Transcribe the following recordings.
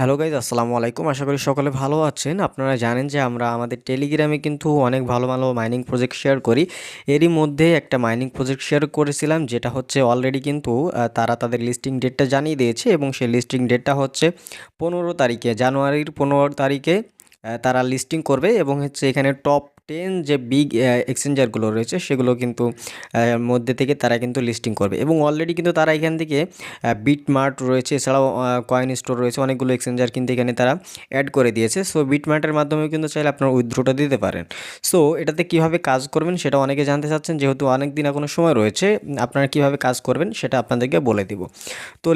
Hello guys আসসালামু আলাইকুম। আশা করি সকলে ভালো আছেন। আপনারা জানেন যে আমরা আমাদের টেলিগ্রামে কিন্তু অনেক ভালো ভালো মাইনিং প্রজেক্ট শেয়ার করি। এরই মধ্যে একটা মাইনিং প্রজেক্ট শেয়ার করেছিলাম, যেটা হচ্ছে অলরেডি কিন্তু তারা তাদের লিস্টিং ডেটটা জানিয়ে দিয়েছে এবং সেই লিস্টিং ডেটটা হচ্ছে পনেরো তারিখে, জানুয়ারির পনেরো তারিখে। তারা লিস্টিং করবে এবং হচ্ছে এখানে টপ টেন যে বিগ এক্সচেঞ্জারগুলো রয়েছে সেগুলো কিন্তু মধ্যে থেকে তারা কিন্তু লিস্টিং করবে। এবং অলরেডি কিন্তু তারা এখান থেকে বিটমার্ট রয়েছে, এছাড়াও কয়েন স্টোর রয়েছে, অনেকগুলো এক্সচেঞ্জার কিন্তু এখানে তারা অ্যাড করে দিয়েছে। সো বিটমার্টের মাধ্যমে কিন্তু চাইলে আপনার উইথড্রোটা দিতে পারেন। সো এটাতে কীভাবে কাজ করবেন সেটা অনেকে জানতে চাচ্ছেন, যেহেতু অনেক দিন এখনও সময় রয়েছে, আপনারা কীভাবে কাজ করবেন সেটা আপনাদেরকে বলে দিব। তো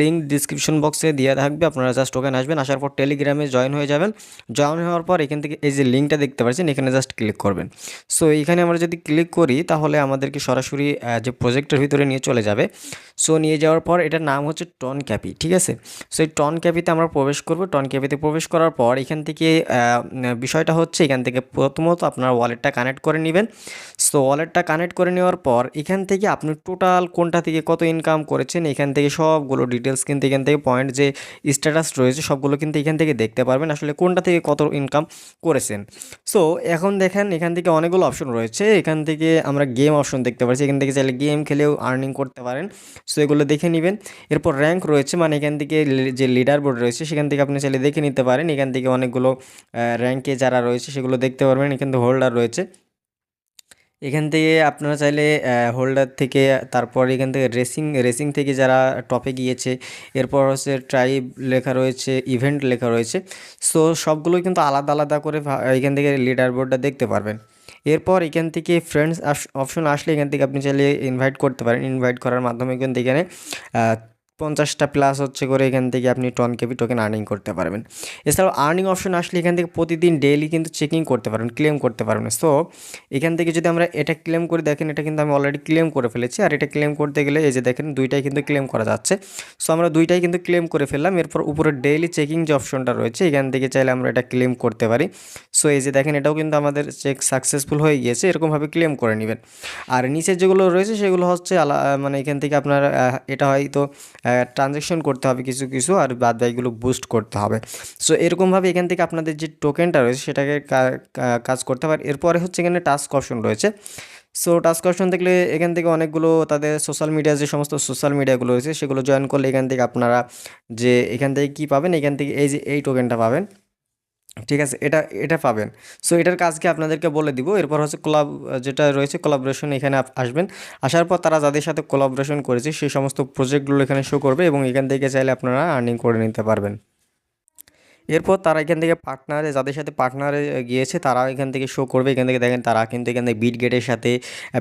লিঙ্ক ডিসক্রিপশন বক্সে দেওয়া থাকবে, আপনারা জাস্ট ওখানে আসবেন, আসার পর টেলিগ্রামে জয়েন হয়ে যাবেন। জয়েন হওয়ার পর এখান থেকে এই যে লিঙ্কটা দেখতে পাচ্ছেন, এখানে জাস্ট ক্লিক করবেন। সো এখানে আমরা যদি ক্লিক করি, তাহলে আমাদেরকে সরাসরি যে প্রজেক্টের ভিতরে নিয়ে চলে যাবে। সো নিয়ে যাওয়ার পর এটার নাম হচ্ছে টন ক্যাপি ঠিক আছে? সো এই টন ক্যাপিতে আমরা প্রবেশ করব। টন ক্যাপিতে প্রবেশ করার পর এখান থেকে বিষয়টা হচ্ছে এখান থেকে প্রথমত আপনার ওয়ালেটটা কানেক্ট করে নেবেন। সো ওয়ালেটটা কানেক্ট করে নেওয়ার পর এখান থেকে আপনি টোটাল কোনটা থেকে কত ইনকাম করেছেন এখান থেকে সবগুলো ডিটেলস কিন্তু এখান থেকে পয়েন্ট যে স্ট্যাটাস রয়েছে সবগুলো কিন্তু এখান থেকে দেখতে পারবেন আসলে কোনটা থেকে কত ইনকাম করেছেন সো এখন দেখেন এখান থেকে অনেকগুলো অপশন রয়েছে এখান থেকে আমরা গেম অপশন দেখতে পাচ্ছি এখান থেকে চাইলে গেম খেলেও আর্নিং করতে পারেন সো এগুলো দেখে নেবেন এরপর র্যাঙ্ক রয়েছে মানে এখান থেকে যে লিডার বোর্ড রয়েছে সেখান থেকে আপনি চাইলে দেখে নিতে পারেন এখান থেকে অনেকগুলো র্যাঙ্কে যারা রয়েছে সেগুলো দেখতে পারবেন এখান থেকে হোল্ডার রয়েছে এখান থেকে আপনারা চাইলে হোল্ডার থেকে, তারপর এখান থেকে রেসিং রেসিং থেকে যারা টপে গিয়েছে, এরপর হচ্ছে ট্রাইব লেখা রয়েছে ইভেন্ট লেখা রয়েছে। সো সবগুলোই কিন্তু আলাদা আলাদা করে এখান থেকে লিডার বোর্ডটা দেখতে পারবেন। এরপর এখান থেকে ফ্রেন্ডস অপশন আসলে এখান থেকে আপনি চাইলে ইনভাইট করতে পারেন। ইনভাইট করার মাধ্যমে কিন্তু এখানে পঞ্চাশটা প্লাস হচ্ছে করে এখান থেকে আপনি টন কেপি টোকেন আর্নিং করতে পারবেন। এছাড়াও আর্নিং অপশন আসলে এখান থেকে প্রতিদিন ডেইলি কিন্তু চেকিং করতে পারবেন ক্লেম করতে পারবেন। সো এখান থেকে যদি আমরা এটা ক্লেম করে দেখেন, এটা কিন্তু আমি অলরেডি ক্লেম করে ফেলেছি। আর এটা ক্লেম করতে গেলে এই যে দেখেন, দুইটাই কিন্তু ক্লেম করা যাচ্ছে। সো আমরা দুইটাই কিন্তু ক্লেম করে ফেললাম। এরপর উপরে ডেইলি চেকিং যে অপশনটা রয়েছে, এখান থেকে চাইলে আমরা এটা ক্লেম করতে পারি। সো এই যে দেখেন, এটাও কিন্তু আমাদের চেক সাকসেসফুল হয়ে গিয়েছে, এরকমভাবে ক্লেম করে নেবেন। আর নিচের যেগুলো রয়েছে, সেগুলো হচ্ছে মানে এখান থেকে আপনার এটা হয়তো ট্রানজ্যাকশন করতে হবে কিছু কিছু আর বাদ বাকিগুলো বুস্ট করতে হবে। সো এরকমভাবে এখান থেকে আপনাদের যে টোকেনটা রয়েছে সেটাকে কাজ করতে হবে। আর এরপরে হচ্ছে এখানে টাস্ক অপশন রয়েছে। সো টাস্ক অপশন দেখলে এখান থেকে অনেকগুলো তাদের সোশ্যাল মিডিয়া যে সমস্ত সোশ্যাল মিডিয়াগুলো রয়েছে সেগুলো জয়েন করলে এখান থেকে আপনারা যে এখান থেকে কী পাবেন, এখান থেকে এই যে এই টোকেনটা পাবেন। ঠিক আছে, এটা এটা পাবেন। সো এটার কাজকে আপনাদেরকে বলে দিব। এরপর হচ্ছে কোলাব যেটা রয়েছে কোলাবরেশন এখানে আসবেন। আসার পর তারা যাদের সাথে কোলাবরেশন করেছে, সেই সমস্ত প্রজেক্টগুলো এখানে শো করবে এবং এখান থেকে চাইলে আপনারা আর্নিং করে নিতে পারবেন। এরপর তারা এখান থেকে পার্টনারে, যাদের সাথে পার্টনারে গিয়েছে তারা এখান থেকে শো করবে। এখান থেকে দেখেন, তারা কিন্তু এখান থেকে বিট গেটের সাথে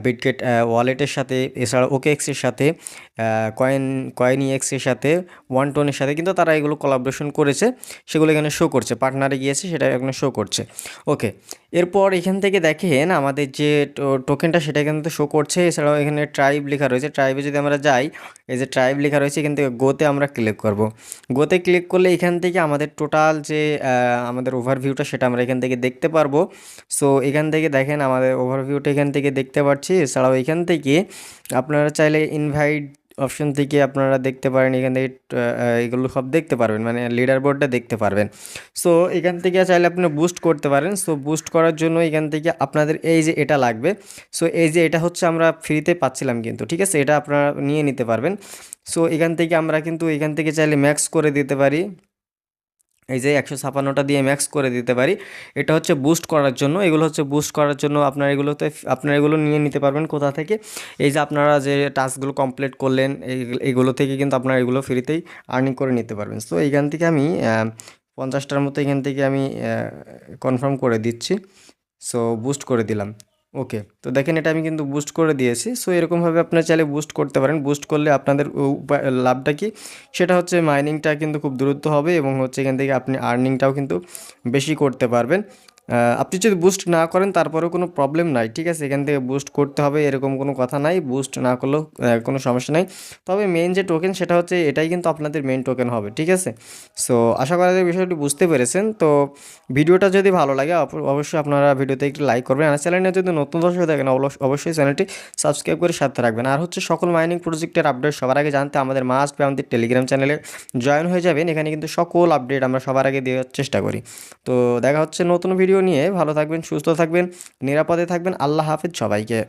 বিট গেট ওয়ালেটের সাথে এছাড়া ওকে এক্সের সাথে কয়েন কয়েন এক্সের সাথে ওয়ান টোনের সাথে কিন্তু তারা এগুলো কোলাবোরেশন করেছে। সেগুলো এখানে শো করছে। পার্টনারে গিয়েছে, সেটা এখানে শো করছে। ওকে এরপর এখান থেকে দেখেন, আমাদের যে টোকেনটা সেটা এখানে তো শো করছে। এছাড়াও এখানে ট্রাইব লেখা রয়েছে। ট্রাইবে যদি আমরা যাই, এই যে ট্রাইব লেখা রয়েছে, এখান থেকে গোতে আমরা ক্লিক করব। গোতে ক্লিক করলে এখান থেকে আমাদের টোটাল যে আমাদের ওভারভিউটা সেটা আমরা এখান থেকে দেখতে পারব। সো এখান থেকে দেখেন আমাদের ওভারভিউটা এখান থেকে দেখতে পাচ্ছি। এছাড়াও এখান থেকে আপনারা চাইলে ইনভাইট অপশন থেকে আপনারা দেখতে পারেন, এখান থেকে এগুলো সব দেখতে পারবেন মানে লিডার বোর্ডটা দেখতে পারবেন। সো এখান থেকে চাইলে আপনি বুস্ট করতে পারেন। সো বুস্ট করার জন্য এখান থেকে আপনাদের এই যে এটা লাগবে। সো এই যে এটা হচ্ছে আমরা ফ্রিতে পাচ্ছিলাম কিন্তু, ঠিক আছে? এটা আপনারা নিয়ে নিতে পারবেন। সো এখান থেকে আমরা কিন্তু এখান থেকে চাইলে ম্যাক্স করে দিতে পারি। এই যে একশো ছাপান্নটা দিয়ে ম্যাক্স করে দিতে পারি। এটা হচ্ছে বুস্ট করার জন্য। এগুলো হচ্ছে বুস্ট করার জন্য আপনার এগুলোতে, আপনারা এগুলো নিয়ে নিতে পারবেন কোথা থেকে? এই যে আপনারা যে টাস্কগুলো কমপ্লিট করলেন, এই- এইগুলো থেকে কিন্তু আপনারা এগুলো ফ্রিতেই আর্নিং করে নিতে পারবেন। তো এইখান থেকে আমি পঞ্চাশটার মতো এখান থেকে আমি কনফার্ম করে দিচ্ছি। সো বুস্ট করে দিলাম। ওকে তো দেখেন এটা আমি কিন্তু বুস্ট করে দিয়েছি। সো এরকমভাবে আপনারা চাইলে বুস্ট করতে পারেন। বুস্ট করলে আপনাদের লাভটা কি? সেটা হচ্ছে মাইনিংটা কিন্তু খুব দ্রুত হবে এবং হচ্ছে এখান থেকে আপনি আর্নিংটাও কিন্তু বেশি করতে পারবেন। আপনি যদি বুস্ট না করেন, তারপরেও কোনো প্রবলেম নাই, ঠিক আছে? এখান থেকে বুস্ট করতে হবে, এরকম কোনো কথা নাই বুস্ট না করলেও কোনো সমস্যা নাই। তবে মেন যে টোকেন সেটা হচ্ছে এটাই কিন্তু আপনাদের মেন টোকেন হবে, ঠিক আছে? সো আশা করা যায় বিষয়টি বুঝতে পেরেছেন। তো, ভিডিওটা যদি ভালো লাগে, অব- অবশ্যই আপনারা ভিডিওতে একটু লাইক করবেন। আর চ্যানেলে যদি নতুন দর্শক থাকেন অবশ্য- অবশ্যই চ্যানেলটি সাবস্ক্রাইব করে সাথে রাখবেন। আর হচ্ছে সকল মাইনিং প্রজেক্টের আপডেট সবার আগে জানতে আমাদের মাস্ট আমাদের টেলিগ্রাম চ্যানেলে জয়েন হয়ে যাবেন। এখানে কিন্তু সকল আপডেট আমরা সবার আগে দেওয়ার চেষ্টা করি। তো, দেখা হচ্ছে নতুন ভিডিও নিয়ে ভালো থাকবেন সুস্থ থাকবেন নিরাপদে থাকবেন। আল্লাহ হাফেজ সবাইকে।